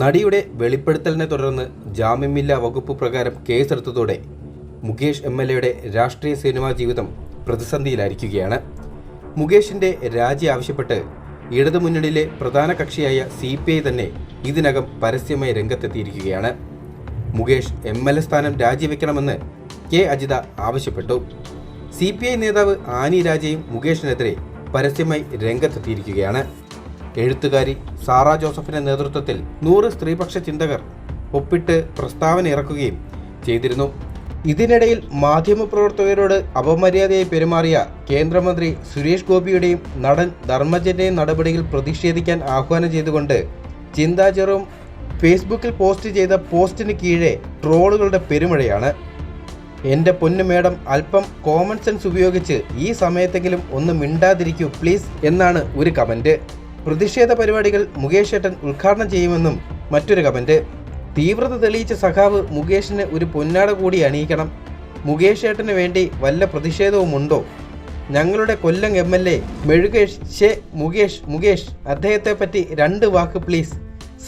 നടിയുടെ വെളിപ്പെടുത്തലിനെ തുടർന്ന് ജാമ്യമില്ലാ വകുപ്പ് പ്രകാരം കേസെടുത്തതോടെ മുകേഷ് എം എൽ എയുടെ രാഷ്ട്രീയ സിനിമാ ജീവിതം പ്രതിസന്ധിയിലായിരിക്കുകയാണ്. മുകേഷിന്റെ രാജി ആവശ്യപ്പെട്ട് ഇടതുമുന്നണിയിലെ പ്രധാന കക്ഷിയായ സി പി ഐ തന്നെ ഇതിനകം പരസ്യമായി രംഗത്തെത്തിയിരിക്കുകയാണ്. മുകേഷ് എം എൽ എ സ്ഥാനം രാജിവെക്കണമെന്ന് കെ അജിത ആവശ്യപ്പെട്ടു. സി പി ഐ നേതാവ് ആനി രാജയും മുകേഷിനെതിരെ പരസ്യമായി രംഗത്തെത്തിയിരിക്കുകയാണ്. എഴുത്തുകാരി സാറ ജോസഫിന്റെ നേതൃത്വത്തിൽ നൂറ് സ്ത്രീപക്ഷ ചിന്തകർ ഒപ്പിട്ട് പ്രസ്താവന ഇറക്കുകയും ചെയ്തിരുന്നു. ഇതിനിടയിൽ മാധ്യമപ്രവർത്തകരോട് അപമര്യാദയായി പെരുമാറിയ കേന്ദ്രമന്ത്രി സുരേഷ് ഗോപിയുടെയും നടൻ ധർമ്മജന്റെയും നടപടിയിൽ പ്രതിഷേധിക്കാൻ ആഹ്വാനം ചെയ്തുകൊണ്ട് ചിന്താ ജെറോം ഫേസ്ബുക്കിൽ പോസ്റ്റ് ചെയ്ത പോസ്റ്റിന് കീഴെ ട്രോളുകളുടെ പെരുമഴയാണ്. എന്റെ പൊന്നു മേഡം അല്പം കോമൺ സെൻസ് ഉപയോഗിച്ച് ഈ സമയത്തെങ്കിലും ഒന്ന് മിണ്ടാതിരിക്കൂ പ്ലീസ് എന്നാണ് ഒരു കമന്റ് പ്രതിഷേധ പരിപാടികൾ മുകേഷ് ഏട്ടൻ ഉദ്ഘാടനം ചെയ്യുമെന്നും മറ്റൊരു കമന്റ് തീവ്രത തെളിയിച്ച സഖാവ് മുകേഷിന് ഒരു പൊന്നാട കൂടി അണിയിക്കണം. മുകേഷ് ഏട്ടന് വേണ്ടി വല്ല പ്രതിഷേധവുമുണ്ടോ? ഞങ്ങളുടെ കൊല്ലം എം എൽ എ മെഴുകേഷ് ഷെ മുകേഷ് മുകേഷ് അദ്ദേഹത്തെ പറ്റി രണ്ട് വാക്ക് പ്ലീസ്.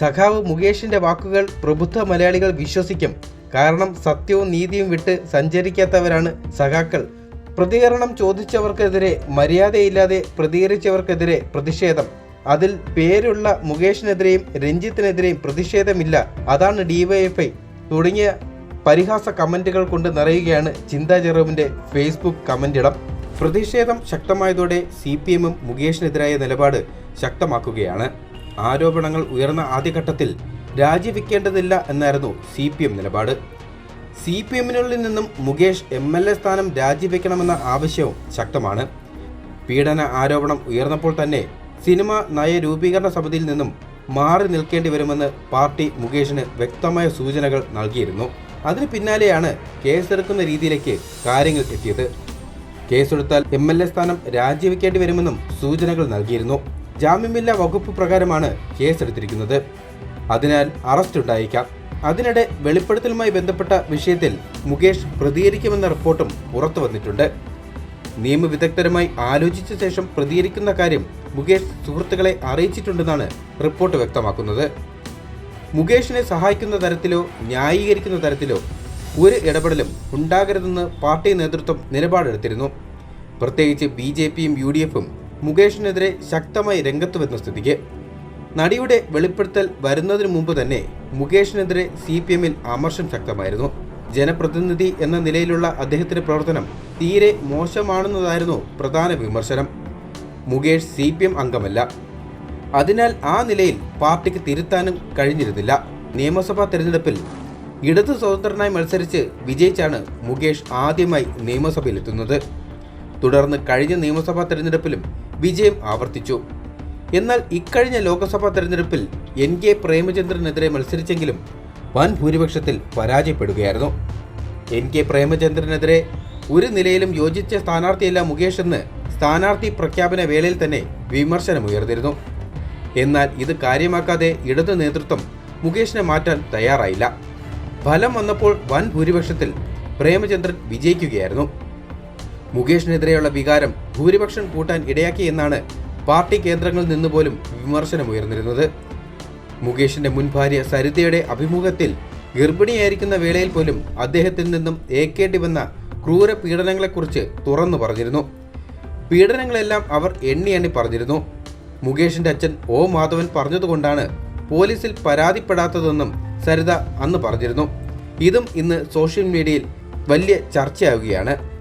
സഖാവ് മുകേഷിന്റെ വാക്കുകൾ പ്രബുദ്ധ മലയാളികൾ വിശ്വസിക്കും. കാരണം സത്യവും നീതിയും വിട്ട് സഞ്ചരിക്കാത്തവരാണ് സഖാക്കൾ. പ്രതികരണം ചോദിച്ചവർക്കെതിരെ മര്യാദയില്ലാതെ പ്രതികരിച്ചവർക്കെതിരെ പ്രതിഷേധം. അതിൽ പേരുള്ള മുകേഷിനെതിരെയും രഞ്ജിത്തിനെതിരെയും പ്രതിഷേധമില്ല. അതാണ് ഡിവൈഎഫ്ഐ തുടങ്ങിയ പരിഹാസ കമന്റുകൾ കൊണ്ട് നിറയുകയാണ് ചിന്താ ജെറോമിന്റെ ഫേസ്ബുക്ക് കമന്റിടം. പ്രതിഷേധം ശക്തമായതോടെ സി പി എമ്മും മുകേഷിനെതിരായ നിലപാട് ശക്തമാക്കുകയാണ്. ആരോപണങ്ങൾ ഉയർന്ന ആദ്യഘട്ടത്തിൽ രാജിവെക്കേണ്ടതില്ല എന്നായിരുന്നു സി പി എം നിലപാട്. സി പി എമ്മിനുള്ളിൽ നിന്നും മുകേഷ് എം എൽ എ സ്ഥാനം രാജിവെക്കണമെന്ന ആവശ്യവും ശക്തമാണ്. പീഡന ആരോപണം ഉയർന്നപ്പോൾ തന്നെ സിനിമ നയരൂപീകരണ സമിതിയിൽ നിന്നും മാറി നിൽക്കേണ്ടി വരുമെന്ന് പാർട്ടി മുകേഷിന് വ്യക്തമായ സൂചനകൾ നൽകിയിരുന്നു. അതിന് പിന്നാലെയാണ് കേസെടുക്കുന്ന രീതിയിലേക്ക് കാര്യങ്ങൾ എത്തിയത്. കേസെടുത്താൽ എം എൽ എ സ്ഥാനം രാജിവെക്കേണ്ടി വരുമെന്നും സൂചനകൾ നൽകിയിരുന്നു. ജാമ്യമില്ലാ വകുപ്പ് പ്രകാരമാണ് കേസെടുത്തിരിക്കുന്നത്. അതിനാൽ അറസ്റ്റ് ഉണ്ടായേക്കാം. അതിനിടെ വെളിപ്പെടുത്തലുമായി ബന്ധപ്പെട്ട വിഷയത്തിൽ മുകേഷ് പ്രതികരിക്കുമെന്ന റിപ്പോർട്ടും പുറത്തു വന്നിട്ടുണ്ട് നിയമവിദഗ്ധരുമായി ആലോചിച്ച ശേഷം പ്രതികരിക്കുന്ന കാര്യം മുകേഷ് സുഹൃത്തുക്കളെ അറിയിച്ചിട്ടുണ്ടെന്നാണ് റിപ്പോർട്ട് വ്യക്തമാക്കുന്നത്. മുകേഷിനെ സഹായിക്കുന്ന തരത്തിലോ ന്യായീകരിക്കുന്ന തരത്തിലോ ഒരു ഇടപെടലും ഉണ്ടാകരുതെന്ന് പാർട്ടി നേതൃത്വം നിലപാടെടുത്തിരുന്നു. പ്രത്യേകിച്ച് ബി ജെ പിയും യു ഡി എഫും മുകേഷിനെതിരെ ശക്തമായി രംഗത്ത് വരുന്ന സ്ഥിതിക്ക്. നടിയുടെ വെളിപ്പെടുത്തൽ വരുന്നതിനു മുമ്പ് തന്നെ മുകേഷിനെതിരെ സി പി എമ്മിൽ അമർഷം ശക്തമായിരുന്നു. ജനപ്രതിനിധി എന്ന നിലയിലുള്ള അദ്ദേഹത്തിന്റെ പ്രവർത്തനം തീരെ മോശമാണെന്നതായിരുന്നു പ്രധാന വിമർശനം. മുകേഷ് സി പി എം അംഗമല്ല. അതിനാൽ ആ നിലയിൽ പാർട്ടിക്ക് തിരുത്താനും കഴിഞ്ഞിരുന്നില്ല. നിയമസഭാ തെരഞ്ഞെടുപ്പിൽ ഇടതു സ്വതന്ത്രനായി മത്സരിച്ച് വിജയിച്ചാണ് മുകേഷ് ആദ്യമായി നിയമസഭയിലെത്തുന്നത്. തുടർന്ന് കഴിഞ്ഞ നിയമസഭാ തെരഞ്ഞെടുപ്പിലും വിജയം ആവർത്തിച്ചു. എന്നാൽ ഇക്കഴിഞ്ഞ ലോക്സഭാ തെരഞ്ഞെടുപ്പിൽ എൻ കെ പ്രേമചന്ദ്രനെതിരെ മത്സരിച്ചെങ്കിലും വൻ ഭൂരിപക്ഷത്തിൽ പരാജയപ്പെടുകയായിരുന്നു. എൻ കെ പ്രേമചന്ദ്രനെതിരെ ഒരു നിലയിലും യോജിച്ച സ്ഥാനാർത്ഥിയല്ല മുകേഷ് എന്ന് സ്ഥാനാർത്ഥി പ്രഖ്യാപന വേളയിൽ തന്നെ വിമർശനമുയർന്നിരുന്നു. എന്നാൽ ഇത് കാര്യമാക്കാതെ ഇടതു നേതൃത്വം മുകേഷിനെ മാറ്റാൻ തയ്യാറായില്ല. ഫലം വന്നപ്പോൾ വൻ ഭൂരിപക്ഷത്തിൽ പ്രേമചന്ദ്രൻ വിജയിക്കുകയായിരുന്നു. മുകേഷിനെതിരെയുള്ള വികാരം ഭൂരിപക്ഷം കൂട്ടാൻ ഇടയാക്കിയെന്നാണ് പാർട്ടി കേന്ദ്രങ്ങളിൽ നിന്ന് പോലും വിമർശനമുയർന്നിരുന്നത്. മുകേഷിന്റെ മുൻ ഭാര്യ സരിതയുടെ അഭിമുഖത്തിൽ ഗർഭിണിയായിരിക്കുന്ന വേളയിൽ പോലും അദ്ദേഹത്തിൽ നിന്നും ഏക്കേണ്ടി വന്ന ക്രൂര പീഡനങ്ങളെക്കുറിച്ച് തുറന്നു പറഞ്ഞിരുന്നു. പീഡനങ്ങളെല്ലാം അവർ എണ്ണി എണ്ണി പറഞ്ഞിരുന്നു. മുകേഷിന്റെ അച്ഛൻ ഒ മാധവൻ പറഞ്ഞതുകൊണ്ടാണ് പോലീസിൽ പരാതിപ്പെടാത്തതെന്നും സരിത അന്ന് പറഞ്ഞിരുന്നു. ഇതും ഇന്ന് സോഷ്യൽ മീഡിയയിൽ വലിയ ചർച്ചയാവുകയാണ്.